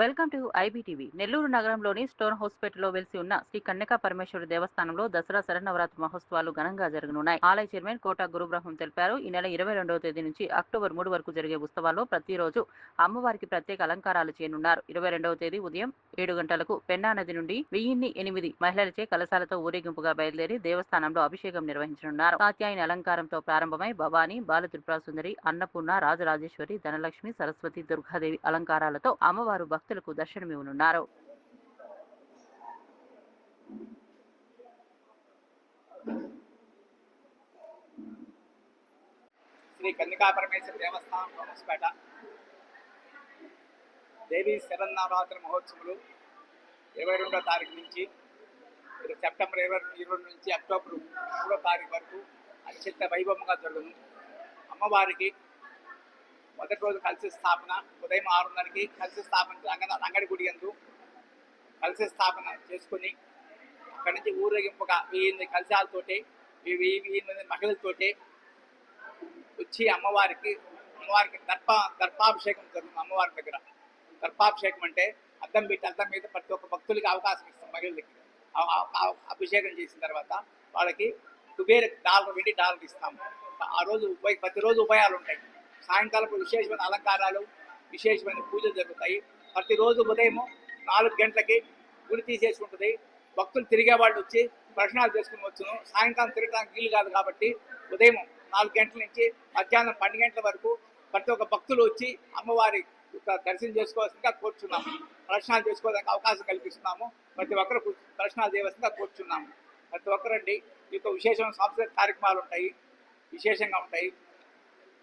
Welcome to IBTV. Nellore నగరంలోని stone హౌస్పేటలో వెలిసి ఉన్న శ్రీ కన్యకా పరమేశ్వరి దేవస్థానంలో దసరా శరణవరాత్రి మహోత్సవాలు ఘనంగా జరగనున్నాయి. ఆలయ చైర్మన్ కోట గురుబ్రహ్మం తెలిపారు. ఈ నెల ఇరవై రెండవ తేదీ నుంచి అక్టోబర్ మూడు వరకు జరిగే ఉత్సవాల్లో ప్రతిరోజు అమ్మవారికి ప్రత్యేక అలంకారాలు చేయనున్నారు. ఇరవై రెండవ తేదీ ఉదయం ఏడు గంటలకు పెన్నా నది నుండి వెయ్యిన్ని ఎనిమిది మహిళలచే కలశాలతో ఊరేగింపుగా బయలుదేరి దేవస్థానంలో అభిషేకం నిర్వహించనున్నారు. కాత్యాయని అలంకారంతో ప్రారంభమై భవానీ బాల త్రిపుర సుందరి అన్నపూర్ణ రాజరాజేశ్వరి ధనలక్ష్మి సరస్వతి దుర్గాదేవి అలంకారాలతో అమ్మవారు భక్తులకు దర్శనమివ్వనున్నారు. శ్రీ కన్నికా పరమేశ్వర దేవస్థానం కోనస్పేట దేవీ శరన్నవరాత్రి మహోత్సవాలు ఇరవై రెండో తారీఖు నుంచి సెప్టెంబర్ ఇరవై ఇరవై నుంచి అక్టోబర్ మూడో తారీఖు వరకు అత్యంత వైభవంగా జరుగును అమ్మవారికి మొదటి రోజు కలిసి స్థాపన ఉదయం ఆరున్నరకి కలిసి స్థాపన రంగ రంగడి గుడి యందు కలిసి స్థాపన చేసుకుని అక్కడి నుంచి ఊరేగింపుగా వెయ్యి కలిశాలతోటి వెయ్యి వెయ్యి మంది మహిళలతోటి వచ్చి అమ్మవారికి అమ్మవారికి దర్ప దర్పాభిషేకం జరుగుతుంది అమ్మవారి దగ్గర. దర్పాభిషేకం అంటే అద్దం పెట్టి అద్దం మీద ప్రతి ఒక్క భక్తులకి అవకాశం ఇస్తాం మహిళలకి. అభిషేకం చేసిన తర్వాత వాళ్ళకి కుబేర డాలర్ వెండి డాలర్ ఇస్తాము. ఆ రోజు ఉభయ ప్రతిరోజు ఉపాయాలు ఉంటాయి. సాయంకాలపు విశేషమైన అలంకారాలు విశేషమైన పూజలు జరుగుతాయి. ప్రతిరోజు ఉదయం నాలుగు గంటలకి గుడి తీసేసి ఉంటుంది. భక్తులు తిరిగే వాళ్ళు వచ్చి దర్శనాలు చేసుకుని వచ్చును. సాయంకాలం తిరగడానికి వీలు కాదు కాబట్టి ఉదయం నాలుగు గంటల నుంచి మధ్యాహ్నం పన్నెండు గంటల వరకు ప్రతి ఒక్క భక్తులు వచ్చి అమ్మవారి దర్శనం చేసుకోవాల్సిందిగా కోరుచున్నాము. దర్శనాలు చేసుకోవడానికి అవకాశం కల్పిస్తున్నాము. ప్రతి ఒక్కరు దర్శనాలు చేయవలసిందిగా కోరుచున్నాము. ప్రతి ఒక్కరండి ఈ యొక్క విశేషమైన సాంస్కృతిక కార్యక్రమాలు ఉంటాయి. విశేషంగా ఉంటాయి.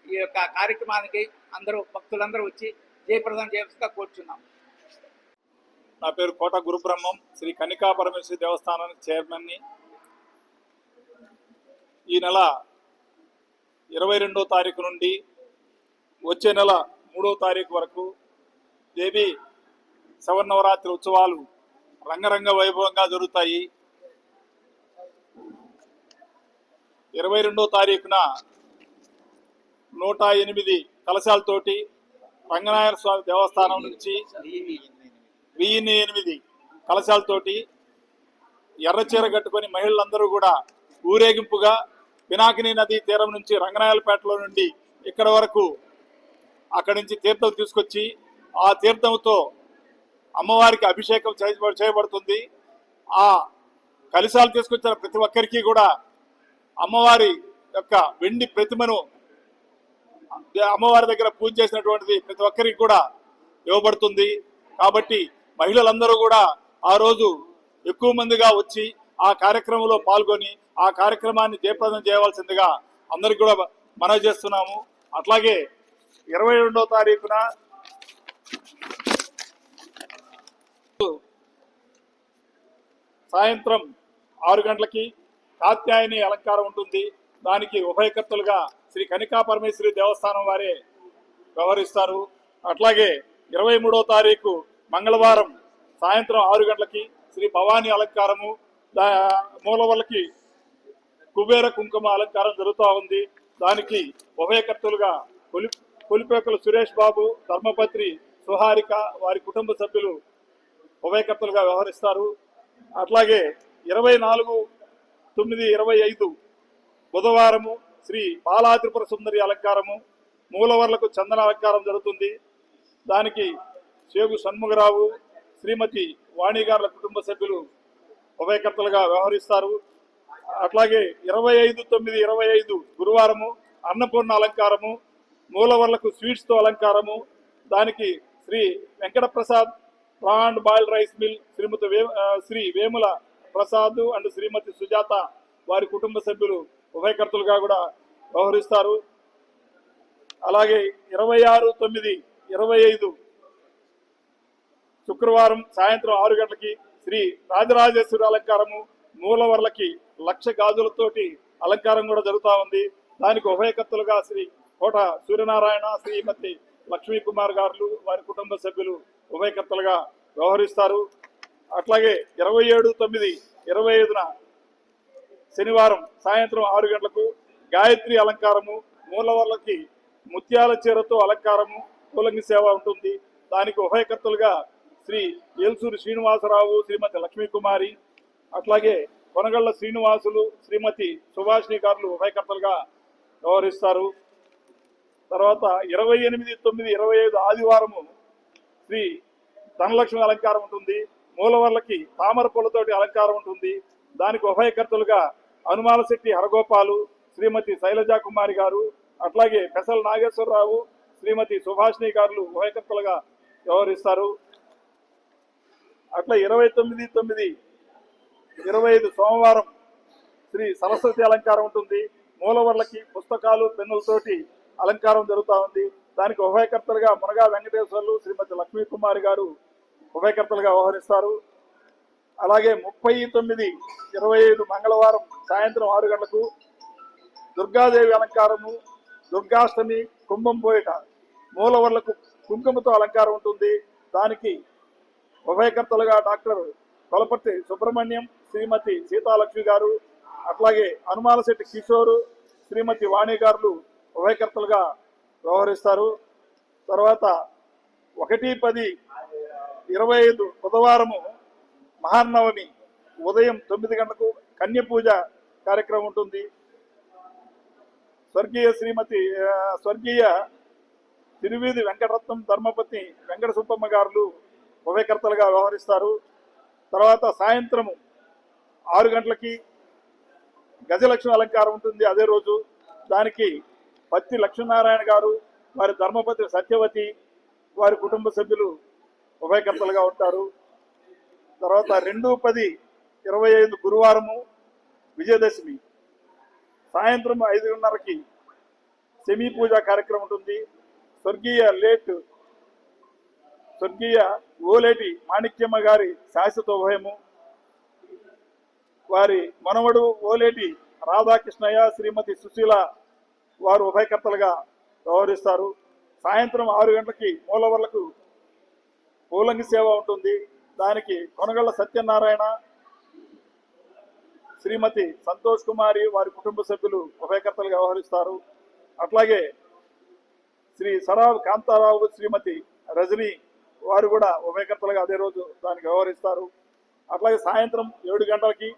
ఈ యొక్క కార్యక్రమానికి అందరూ భక్తులందరూ వచ్చి జయప్రదం చేయవలసిందిగా కోరుచున్నాం. నా పేరు కోట గురుబ్రహ్మం శ్రీ కనికా పరమేశ్వరి దేవస్థానానికి చైర్మన్ని ఈ నెల ఇరవై రెండో తారీఖు నుండి వచ్చే నెల మూడో తారీఖు వరకు దేవి శవర్ణవరాత్రి ఉత్సవాలు రంగరంగ వైభవంగా జరుగుతాయి. ఇరవై రెండో తారీఖున నూట ఎనిమిది కలశాలతోటి రంగనాయక స్వామి దేవస్థానం నుంచి వెయ్యిన్ని ఎనిమిది కలశాలతోటి ఎర్రచీర కట్టుకొని మహిళలందరూ కూడా ఊరేగింపుగా పినాకిని నది తీరం నుంచి రంగనాయలపేటలో నుండి ఇక్కడ వరకు అక్కడి నుంచి తీర్థం తీసుకొచ్చి ఆ తీర్థంతో అమ్మవారికి అభిషేకం చేయబ- చేయబడుతుంది. ఆ కలిశాలు తీసుకొచ్చిన ప్రతి ఒక్కరికి కూడా అమ్మవారి యొక్క వెండి ప్రతిమను అమ్మవారి దగ్గర పూజ చేసినటువంటిది ప్రతి ఒక్కరికి కూడా ఇవ్వబడుతుంది. కాబట్టి మహిళలందరూ కూడా ఆ రోజు ఎక్కువ మందిగా వచ్చి ఆ కార్యక్రమంలో పాల్గొని ఆ కార్యక్రమాన్ని జయప్రదం చేయవలసిందిగా అందరికి కూడా మనవి చేస్తున్నాము. అట్లాగే ఇరవై రెండో తారీఖున సాయంత్రం ఆరు గంటలకి కాత్యాయని అలంకారం ఉంటుంది. దానికి ఉభయకర్తలుగా శ్రీ కనికా పరమేశ్వరి దేవస్థానం వారే వ్యవహరిస్తారు. అట్లాగే ఇరవై మూడో తారీఖు మంగళవారం సాయంత్రం ఆరు గంటలకి శ్రీ భవానీ అలంకారము దా మూలవల్లకి కుబేర కుంకుమ అలంకారం జరుగుతూ ఉంది. దానికి ఉభయకర్తలుగా కొలి కొలిపేకల సురేష్ బాబు ధర్మపత్రి సుహారిక వారి కుటుంబ సభ్యులు ఉభయకర్తలుగా వ్యవహరిస్తారు. అట్లాగే ఇరవై నాలుగు తొమ్మిది ఇరవై ఐదు బుధవారము శ్రీ బాలాత్రిపుర సుందరి అలంకారము మూలవర్లకు చందన అలంకారం జరుగుతుంది. దానికి చేగు షణ్ముఖరావు శ్రీమతి వాణిగారుల కుటుంబ సభ్యులు ఉభయకర్తలుగా వ్యవహరిస్తారు. అట్లాగే ఇరవై ఐదు తొమ్మిది ఇరవై ఐదు గురువారము అన్నపూర్ణ అలంకారము మూలవర్లకు స్వీట్స్తో అలంకారము దానికి Shri Venkata Prasad boil rice mill Shrimati way Shri Vemula Prasad and శ్రీమతి సుజాత వారి కుటుంబ సభ్యులు ఉభయకర్తలుగా కూడా వ్యవహరిస్తారు. అలాగే ఇరవై ఆరు తొమ్మిది ఇరవై ఐదు శుక్రవారం సాయంత్రం ఆరు గంటలకి శ్రీ రాజరాజేశ్వరి అలంకారము మూలవర్లకి లక్ష గాజులతోటి అలంకారం కూడా జరుగుతూ ఉంది. దానికి ఉభయకర్తలుగా శ్రీ కోట సూర్యనారాయణ శ్రీమతి లక్ష్మీ కుమార్ గారు వారి కుటుంబ సభ్యులు ఉభయకర్తలుగా వ్యవహరిస్తారు. అట్లాగే ఇరవై ఏడు తొమ్మిది ఇరవై ఐదున శనివారం సాయంత్రం ఆరు గంటలకు గాయత్రి అలంకారము మూలవర్లకి ముత్యాల చీరతో అలంకారము కూలంగి సేవ ఉంటుంది. దానికి ఉభయకర్తలుగా శ్రీ ఏల్సూరి శ్రీనివాసరావు శ్రీమతి లక్ష్మీకుమారి అట్లాగే కొనగళ్ళ శ్రీనివాసులు శ్రీమతి సుభాషిణి గారులు ఉభయకర్తలుగా వ్యవహరిస్తారు. తర్వాత ఇరవై ఎనిమిది తొమ్మిది ఇరవై ఐదు ఆదివారము శ్రీ ధనలక్ష్మి అలంకారం ఉంటుంది. మూలవర్లకి తామర పూలతోటి అలంకారం ఉంటుంది. దానికి ఉభయకర్తలుగా హనుమాల శెట్టి హరగోపాలు శ్రీమతి శైలజా కుమారి గారు అట్లాగే పెసల నాగేశ్వరరావు శ్రీమతి సుభాషిణి గారులు ఉభయకర్తలుగా వ్యవహరిస్తారు. అట్లా ఇరవై తొమ్మిది తొమ్మిది ఇరవై ఐదు సోమవారం శ్రీ సరస్వతి అలంకారం ఉంటుంది. మూలవర్లకి పుస్తకాలు పెన్నులతోటి అలంకారం జరుగుతూ ఉంది. దానికి ఉభయకర్తలుగా మునగా వెంకటేశ్వర్లు శ్రీమతి లక్ష్మీ కుమారి గారు ఉభయకర్తలుగా వ్యవహరిస్తారు. అలాగే ముప్పై తొమ్మిది ఇరవై ఐదు మంగళవారం సాయంత్రం ఆరు గంటలకు దుర్గాదేవి అలంకారము దుర్గాష్టమి కుంభం పోయట మూలవర్లకు కుంకుమతో అలంకారం ఉంటుంది. దానికి ఉభయకర్తలుగా డాక్టర్ కొలపర్తి సుబ్రహ్మణ్యం శ్రీమతి సీతాలక్ష్మి గారు అట్లాగే హనుమాలశెట్టి కిషోరు శ్రీమతి వాణి గారులు ఉభయకర్తలుగా వ్యవహరిస్తారు. తర్వాత ఒకటి పది ఇరవై ఐదు బుధవారము మహానవమి ఉదయం తొమ్మిది గంటలకు కన్య పూజ కార్యక్రమం ఉంటుంది. స్వర్గీయ శ్రీమతి స్వర్గీయ తిరువీధి వెంకటరత్నం ధర్మపతి వెంకట సుబ్బమ్మ గారులు ఉభయకర్తలుగా వ్యవహరిస్తారు. తర్వాత సాయంత్రము ఆరు గంటలకి గజలక్ష్మి అలంకారం ఉంటుంది. అదే రోజు దానికి పత్తి లక్ష్మీనారాయణ గారు వారి ధర్మపతి సత్యవతి వారి కుటుంబ సభ్యులు ఉభయకర్తలుగా ఉంటారు. తర్వాత రెండు పది ఇరవై ఐదు గురువారము విజయదశమి. సాయంత్రం ఐదున్నరకి సెమీ పూజ కార్యక్రమం ఉంటుంది. స్వర్గీయ లేట్ స్వర్గీయ ఓలేటి మాణిక్యమ్మ గారి శాశ్వత ఉభయము. వారి మనవడు ఓలేటి రాధాకృష్ణయ్య శ్రీమతి సుశీల వారు ఉభయకర్తలుగా వ్యవహరిస్తారు. సాయంత్రం ఆరు గంటలకి మూలవర్లకు పూలంగి సేవ ఉంటుంది. దానికి కొనగళ్ళ సత్యనారాయణ శ్రీమతి సంతోష్ కుమారి వారి కుటుంబ సభ్యులు ఉభయకర్తలుగా వ్యవహరిస్తారు. అట్లాగే శ్రీ సరావు కాంతారావు శ్రీమతి రజని వారు కూడా ఉభయకర్తలుగా అదే రోజు దానికి వ్యవహరిస్తారు. అట్లాగే సాయంత్రం ఏడు గంటలకి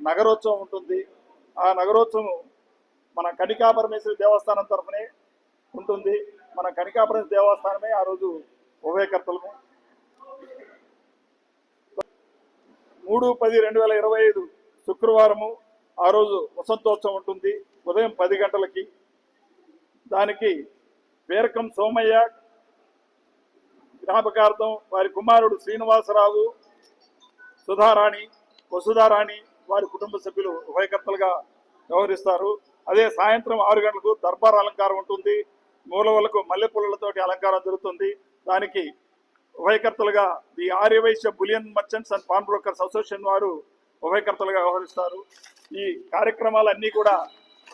నగరోత్సవం ఉంటుంది. ఆ నగరోత్సవం మన కనికాపరమేశ్వరి దేవస్థానం తరఫునే ఉంటుంది. మన కనికాపరమేశ్వరి దేవస్థానమే ఆ రోజు ఉభయకర్తలము. మూడు పది రెండు వేల ఇరవై ఐదు శుక్రవారము ఆ రోజు వసంతోత్సవం ఉంటుంది. ఉదయం పది గంటలకి. దానికి పేరకం సోమయ్య జ్ఞాపకార్థం వారి కుమారుడు శ్రీనివాసరావు సుధారాణి వసుధారాణి వారి కుటుంబ సభ్యులు ఉభయకర్తలుగా వ్యవహరిస్తారు. అదే సాయంత్రం ఆరు గంటలకు దర్బార్ అలంకారం ఉంటుంది. మూలవలకు మల్లెపూలతోటి అలంకారం జరుగుతుంది. దానికి ఉభయకర్తలుగా the Aryavysya bullion merchants and pawn brokers association వారు ఉభయకర్తలుగా వ్యవహరిస్తారు. ఈ కార్యక్రమాలన్నీ కూడా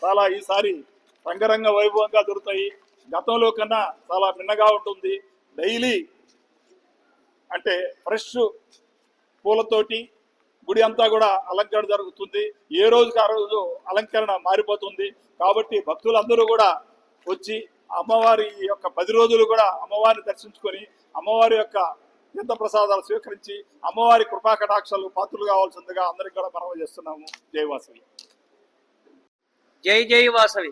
చాలా ఈసారి రంగరంగ వైభవంగా దొరుకుతాయి. గతంలో కన్నా చాలా భిన్నగా ఉంటుంది. డైలీ అంటే ఫ్రెష్ పూలతోటి గుడి అంతా కూడా అలంకరణ జరుగుతుంది. ఏ రోజుకి ఆ రోజు అలంకరణ మారిపోతుంది. కాబట్టి భక్తులందరూ కూడా వచ్చి అమ్మవారి యొక్క పది రోజులు కూడా అమ్మవారిని దర్శించుకొని అమ్మవారి యొక్క యుద్ధ ప్రసాదాలు స్వీకరించి అమ్మవారి కృపా కటాక్షాలు పాత్రలు కావాల్సిందిగా అందరికీ కూడా మనవి చేస్తున్నాము. జయవాసవి జై జై వాసవి.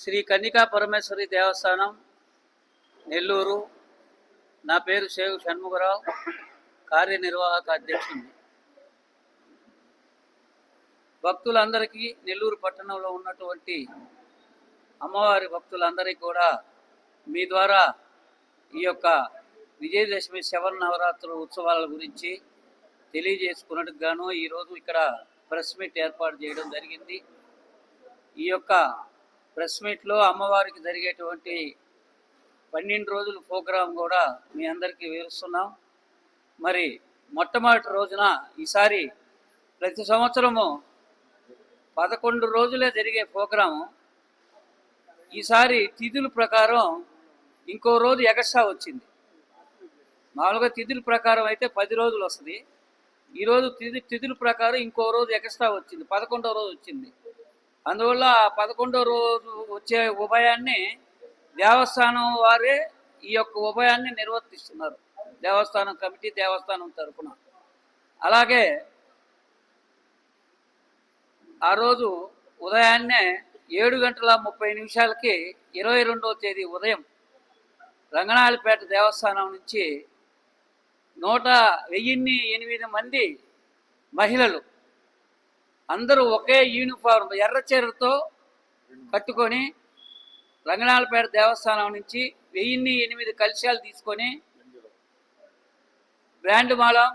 శ్రీ కన్నికా పరమేశ్వరి దేవస్థానం నెల్లూరు. నా పేరు శేగు షణ్ముఖరావు కార్యనిర్వాహక అధ్యక్షుడిని భక్తులందరికీ నెల్లూరు పట్టణంలో ఉన్నటువంటి అమ్మవారి భక్తులందరికీ కూడా మీ ద్వారా ఈ యొక్క విజయదశమి శవర నవరాత్రుల ఉత్సవాల గురించి తెలియజేసుకున్నట్టు గాను ఈరోజు ఇక్కడ ప్రెస్ మీట్ ఏర్పాటు చేయడం జరిగింది. ఈ యొక్క ప్రెస్ మీట్లో అమ్మవారికి జరిగేటువంటి పన్నెండు రోజుల ప్రోగ్రాం కూడా మీ అందరికీ వివరిస్తున్నాం. మరి మొట్టమొదటి రోజున ఈసారి ప్రతి సంవత్సరము పదకొండు రోజులే జరిగే ప్రోగ్రాము. ఈసారి తిథుల ప్రకారం ఇంకో రోజు ఎగస్ట్రా వచ్చింది. మామూలుగా తిథుల ప్రకారం అయితే పది రోజులు వస్తుంది. ఈరోజు తిథి తిథుల ప్రకారం ఇంకో రోజు ఎక్స్ట్రా వచ్చింది. పదకొండో రోజు వచ్చింది. అందువల్ల ఆ పదకొండో రోజు వచ్చే ఉభయాన్ని దేవస్థానం వారే ఈ యొక్క ఉభయాన్ని నిర్వర్తిస్తున్నారు. దేవస్థానం కమిటీ దేవస్థానం తరఫున. అలాగే ఆ రోజు ఉదయాన్నే ఏడు గంటల ముప్పై నిమిషాలకి ఇరవై రెండవ తేదీ ఉదయం రంగనాయలపేట దేవస్థానం నుంచి నూట వెయ్యిన్ని ఎనిమిది మంది మహిళలు అందరూ ఒకే యూనిఫారం ఎర్ర చీరతో కట్టుకొని రంగనాయలపేట దేవస్థానం నుంచి వెయ్యిన్ని ఎనిమిది కలశాలు తీసుకొని బ్రాండ్ మాలం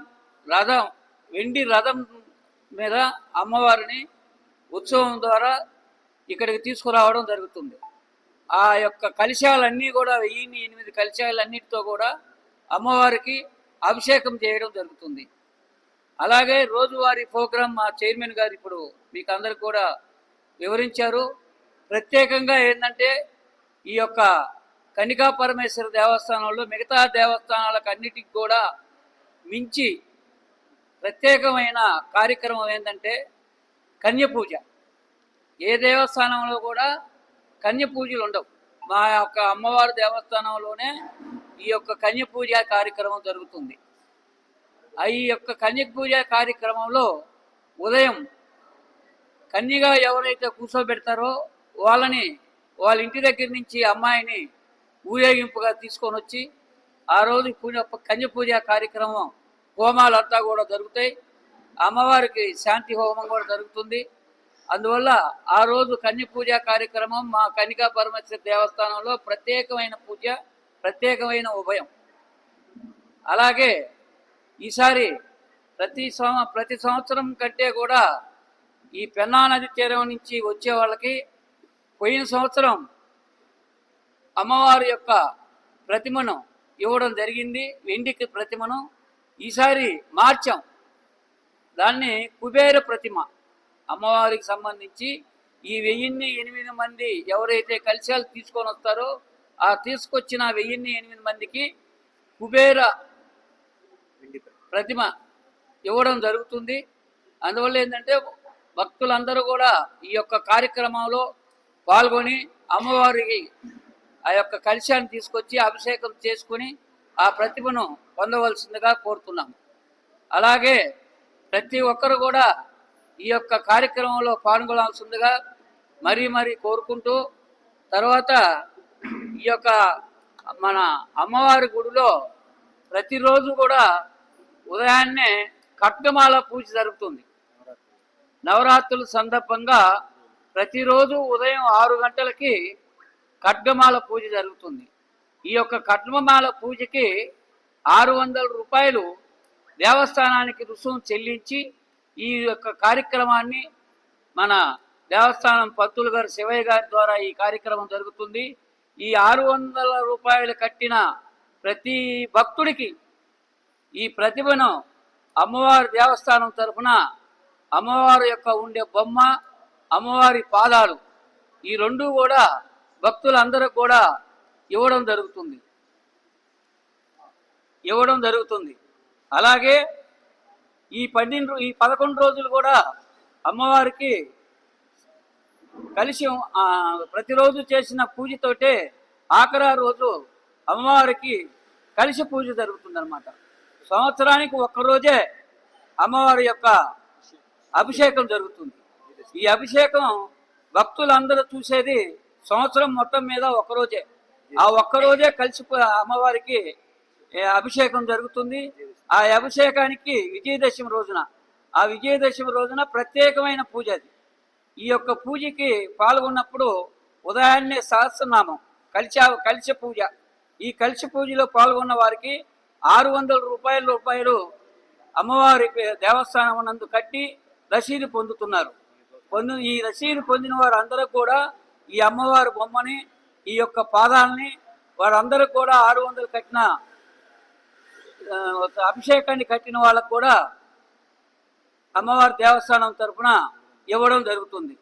రథం వెండి రథం మీద అమ్మవారిని ఉత్సవం ద్వారా ఇక్కడికి తీసుకురావడం జరుగుతుంది. ఆ యొక్క కలశాలన్నీ కూడా వెయ్యిన్ని ఎనిమిది కలశాలన్నిటితో కూడా అమ్మవారికి అభిషేకం చేయడం జరుగుతుంది. అలాగే రోజువారీ ప్రోగ్రాం మా చైర్మన్ గారు ఇప్పుడు మీకు అందరికి కూడా వివరించారు. ప్రత్యేకంగా ఏంటంటే ఈ యొక్క కనికా పరమేశ్వర దేవస్థానంలో మిగతా దేవస్థానాలకు అన్నిటికి కూడా మించి ప్రత్యేకమైన కార్యక్రమం ఏంటంటే కన్య పూజ ఏ దేవస్థానంలో కూడా కన్య పూజలు ఉండవు మా యొక్క అమ్మవారి దేవస్థానంలోనే ఈ యొక్క కన్య పూజ కార్యక్రమం జరుగుతుంది. ఆ ఈ యొక్క కన్య పూజ కార్యక్రమంలో ఉదయం కన్యగా ఎవరైతే కూర్చోబెడతారో వాళ్ళని వాళ్ళ ఇంటి దగ్గర నుంచి అమ్మాయిని ఊరేగింపుగా తీసుకొని వచ్చి ఆ రోజు పూజ కన్య పూజ కార్యక్రమం హోమాలంతా కూడా జరుగుతాయి. అమ్మవారికి శాంతి హోమం కూడా జరుగుతుంది. అందువల్ల ఆ రోజు కన్య పూజ కార్యక్రమం మా కనికా పరమేశ్వర దేవస్థానంలో ప్రత్యేకమైన పూజ ప్రత్యేకమైన ఉభయం. అలాగే ఈసారి ప్రతి సంవ ప్రతి సంవత్సరం కంటే కూడా ఈ పెన్నా నది తీరం నుంచి వచ్చే వాళ్ళకి పోయిన సంవత్సరం అమ్మవారి యొక్క ప్రతిమను ఇవ్వడం జరిగింది వెండికి ప్రతిమను. ఈసారి మార్చాం. దాన్ని కుబేర ప్రతిమ అమ్మవారికి సంబంధించి ఈ వెయ్యిన్ని ఎనిమిది మంది ఎవరైతే కలిశాలు తీసుకొని వస్తారో ఆ తీసుకొచ్చిన వెయ్యిన్ని ఎనిమిది మందికి కుబేర ప్రతిమ ఇవ్వడం జరుగుతుంది. అందువల్ల ఏంటంటే భక్తులందరూ కూడా ఈ యొక్క కార్యక్రమంలో పాల్గొని అమ్మవారికి ఆ యొక్క కలశాన్ని తీసుకొచ్చి అభిషేకం చేసుకుని ఆ ప్రతిభను పొందవలసిందిగా కోరుతున్నాం అలాగే ప్రతి ఒక్కరు కూడా ఈ యొక్క కార్యక్రమంలో పాల్గొనాల్సిందిగా మరీ మరీ కోరుకుంటూ తర్వాత ఈ యొక్క మన అమ్మవారి గుడిలో ప్రతిరోజు కూడా ఉదయాన్నే కట్నమాల పూజ జరుగుతుంది. నవరాత్రుల సందర్భంగా ప్రతిరోజు ఉదయం ఆరు గంటలకి కట్నమాల పూజ జరుగుతుంది. ఈ యొక్క కట్నమాల పూజకి ఆరు వందల రూపాయలు దేవస్థానానికి రుసుము చెల్లించి ఈ యొక్క కార్యక్రమాన్ని మన దేవస్థానం పత్తులు గారు శివయ్య గారి ద్వారా ఈ కార్యక్రమం జరుగుతుంది. ఈ ఆరు వందల రూపాయలు కట్టిన ప్రతి భక్తుడికి ఈ ప్రతిభను అమ్మవారి దేవస్థానం తరఫున అమ్మవారి యొక్క ఉండే బొమ్మ అమ్మవారి పాదాలు ఈ రెండు కూడా భక్తులందరూ కూడా ఇవ్వడం జరుగుతుంది. ఇవ్వడం జరుగుతుంది. అలాగే ఈ పన్నెండు ఈ పదకొండు రోజులు కూడా అమ్మవారికి కలిసి ప్రతిరోజు చేసిన పూజతోటే ఆఖరా రోజు అమ్మవారికి కలిసి పూజ జరుగుతుందన్నమాట. సంవత్సరానికి ఒక్కరోజే అమ్మవారి యొక్క అభిషేకం జరుగుతుంది. ఈ అభిషేకం భక్తులందరూ చూసేది సంవత్సరం మొత్తం మీద ఒక్కరోజే ఆ ఒక్కరోజే కలిసి అమ్మవారికి అభిషేకం జరుగుతుంది. ఆ అభిషేకానికి విజయదశమి రోజున ఆ విజయదశమి రోజున ప్రత్యేకమైన పూజ అది. ఈ యొక్క పూజకి పాల్గొన్నప్పుడు ఉదయాన్నే సహస్రనామం కలిసి కలిసి పూజ. ఈ కలిసి పూజలో పాల్గొన్న వారికి ఆరు వందల రూపాయల రూపాయలు అమ్మవారి దేవస్థానం నందు కట్టి రసీదు పొందుతున్నారు. పొందు ఈ రసీదు పొందిన వారు అందరూ కూడా ఈ అమ్మవారి బొమ్మని ఈ యొక్క పాదాలని వారందరూ కూడా ఆరు వందలు కట్టిన అభిషేకాన్ని కట్టిన వాళ్ళకు కూడా అమ్మవారి దేవస్థానం తరఫున ఇవ్వడం జరుగుతుంది.